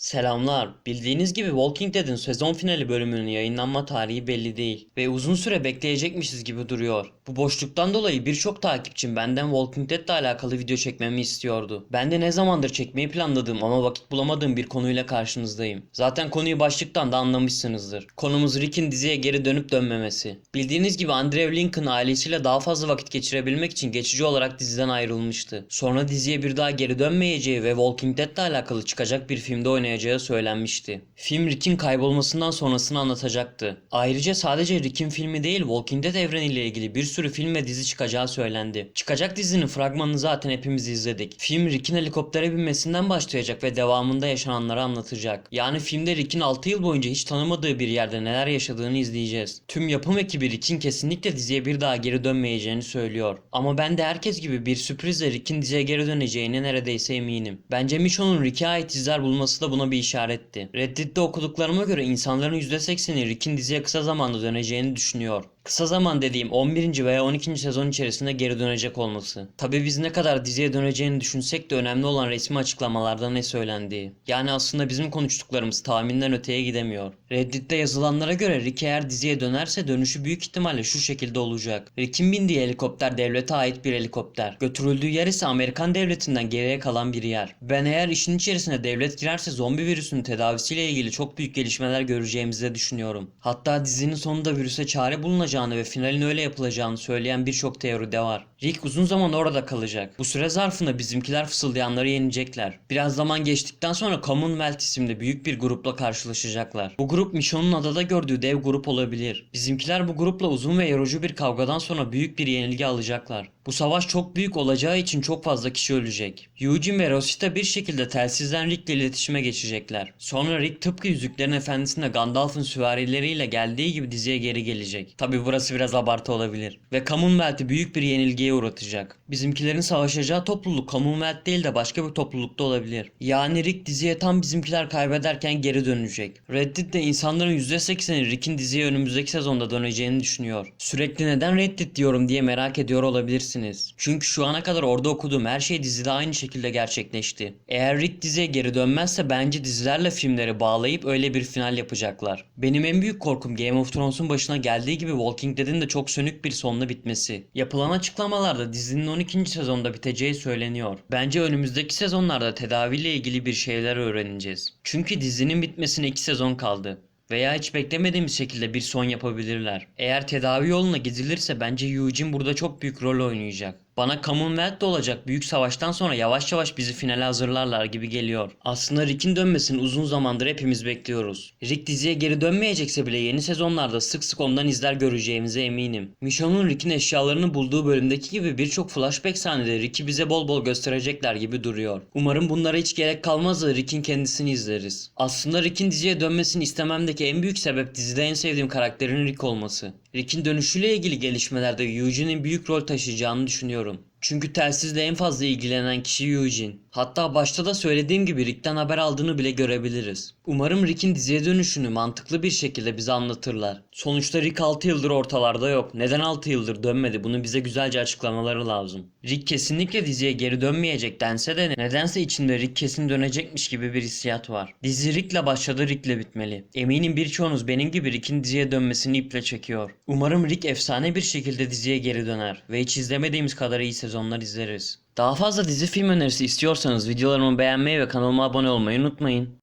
Selamlar. Bildiğiniz gibi Walking Dead'in sezon finali bölümünün yayınlanma tarihi belli değil ve uzun süre bekleyecekmişiz gibi duruyor. Bu boşluktan dolayı birçok takipçim benden Walking Dead'le alakalı video çekmemi istiyordu. Ben de ne zamandır çekmeyi planladığım ama vakit bulamadığım bir konuyla karşınızdayım. Zaten konuyu başlıktan da anlamışsınızdır. Konumuz Rick'in diziye geri dönüp dönmemesi. Bildiğiniz gibi Andrew Lincoln ailesiyle daha fazla vakit geçirebilmek için geçici olarak diziden ayrılmıştı. Sonra diziye bir daha geri dönmeyeceği ve Walking Dead'le alakalı çıkacak bir filmde oynayacağı söylenmişti. Film Rick'in kaybolmasından sonrasını anlatacaktı. Ayrıca sadece Rick'in filmi değil Walking Dead evreniyle ilgili bir sürü film ve dizi çıkacağı söylendi. Çıkacak dizinin fragmanını zaten hepimiz izledik. Film Rick'in helikoptere binmesinden başlayacak ve devamında yaşananları anlatacak. Yani filmde Rick'in 6 yıl boyunca hiç tanımadığı bir yerde neler yaşadığını izleyeceğiz. Tüm yapım ekibi Rick'in kesinlikle diziye bir daha geri dönmeyeceğini söylüyor. Ama ben de herkes gibi bir sürprizle Rick'in diziye geri döneceğine neredeyse eminim. Bence Michonne'un Rick'e ait izler bulması da buna bir işaretti. Reddit'te okuduklarıma göre insanların %80'i Rick'in diziye kısa zamanda döneceğini düşünüyor. Kısa zaman dediğim 11. veya 12. sezon içerisinde geri dönecek olması. Tabi biz ne kadar diziye döneceğini düşünsek de önemli olan resmi açıklamalarda ne söylendiği. Yani aslında bizim konuştuklarımız tahminden öteye gidemiyor. Reddit'te yazılanlara göre Rick eğer diziye dönerse dönüşü büyük ihtimalle şu şekilde olacak. Rick'in bindiği helikopter devlete ait bir helikopter. Götürüldüğü yer ise Amerikan devletinden geriye kalan bir yer. Ben eğer işin içerisine devlet girerse zombi virüsünün tedavisiyle ilgili çok büyük gelişmeler göreceğimizi düşünüyorum. Hatta dizinin sonunda virüse çare bulunacağını ve finalin öyle yapılacağını söyleyen birçok teori de var. Rick uzun zaman orada kalacak. Bu süre zarfında bizimkiler fısıldayanları yenecekler. Biraz zaman geçtikten sonra Commonwealth isimli büyük bir grupla karşılaşacaklar. Bu grup Michonne'un adada gördüğü dev grup olabilir. Bizimkiler bu grupla uzun ve yorucu bir kavgadan sonra büyük bir yenilgi alacaklar. Bu savaş çok büyük olacağı için çok fazla kişi ölecek. Eugene ve Rosita bir şekilde telsizden Rick ile iletişime geçecekler. Sonra Rick tıpkı Yüzüklerin Efendisi'nde Gandalf'ın süvarileriyle geldiği gibi diziye geri gelecek. Tabi burası biraz abartı olabilir. Ve Commonwealth'i büyük bir yenilgiye uğratacak. Bizimkilerin savaşacağı topluluk Commonwealth değil de başka bir toplulukta olabilir. Yani Rick diziye tam bizimkiler kaybederken geri dönecek. Reddit'te insanların %80'i Rick'in diziye önümüzdeki sezonda döneceğini düşünüyor. Sürekli neden Reddit diyorum diye merak ediyor olabilirsiniz. Çünkü şu ana kadar orada okuduğum her şey dizide aynı şekilde gerçekleşti. Eğer Rick diziye geri dönmezse bence dizilerle filmleri bağlayıp öyle bir final yapacaklar. Benim en büyük korkum Game of Thrones'un başına geldiği gibi Walking Dead'in de çok sönük bir sonla bitmesi. Yapılan açıklamalarda dizinin 12. sezonda biteceği söyleniyor. Bence önümüzdeki sezonlarda tedaviyle ilgili bir şeyler öğreneceğiz. Çünkü dizinin bitmesine 2 sezon kaldı. Veya hiç beklemediğimiz şekilde bir son yapabilirler. Eğer tedavi yoluna gidilirse bence Eugene burada çok büyük rol oynayacak. Bana Commonwealth'te olacak büyük savaştan sonra yavaş yavaş bizi finale hazırlarlar gibi geliyor. Aslında Rick'in dönmesini uzun zamandır hepimiz bekliyoruz. Rick diziye geri dönmeyecekse bile yeni sezonlarda sık sık ondan izler göreceğimize eminim. Michonne'un Rick'in eşyalarını bulduğu bölümdeki gibi birçok flashback sahnede Rick'i bize bol bol gösterecekler gibi duruyor. Umarım bunlara hiç gerek kalmaz da Rick'in kendisini izleriz. Aslında Rick'in diziye dönmesini istememdeki en büyük sebep dizide en sevdiğim karakterin Rick olması. Rick'in dönüşüyle ilgili gelişmelerde Eugene'in büyük rol taşıyacağını düşünüyorum. Çünkü telsizle en fazla ilgilenen kişi Eugene. Hatta başta da söylediğim gibi Rick'ten haber aldığını bile görebiliriz. Umarım Rick'in diziye dönüşünü mantıklı bir şekilde bize anlatırlar. Sonuçta Rick 6 yıldır ortalarda yok. Neden 6 yıldır dönmedi? Bunu bize güzelce açıklamaları lazım. Rick kesinlikle diziye geri dönmeyecek dense de nedense içinde Rick kesin dönecekmiş gibi bir hissiyat var. Dizi Rick'le başladı Rick'le bitmeli. Eminim birçoğunuz benim gibi Rick'in diziye dönmesini iple çekiyor. Umarım Rick efsane bir şekilde diziye geri döner ve hiç izlemediğimiz kadar iyi sezonlar izleriz. Daha fazla dizi film önerisi istiyorsanız videolarımı beğenmeyi ve kanalıma abone olmayı unutmayın.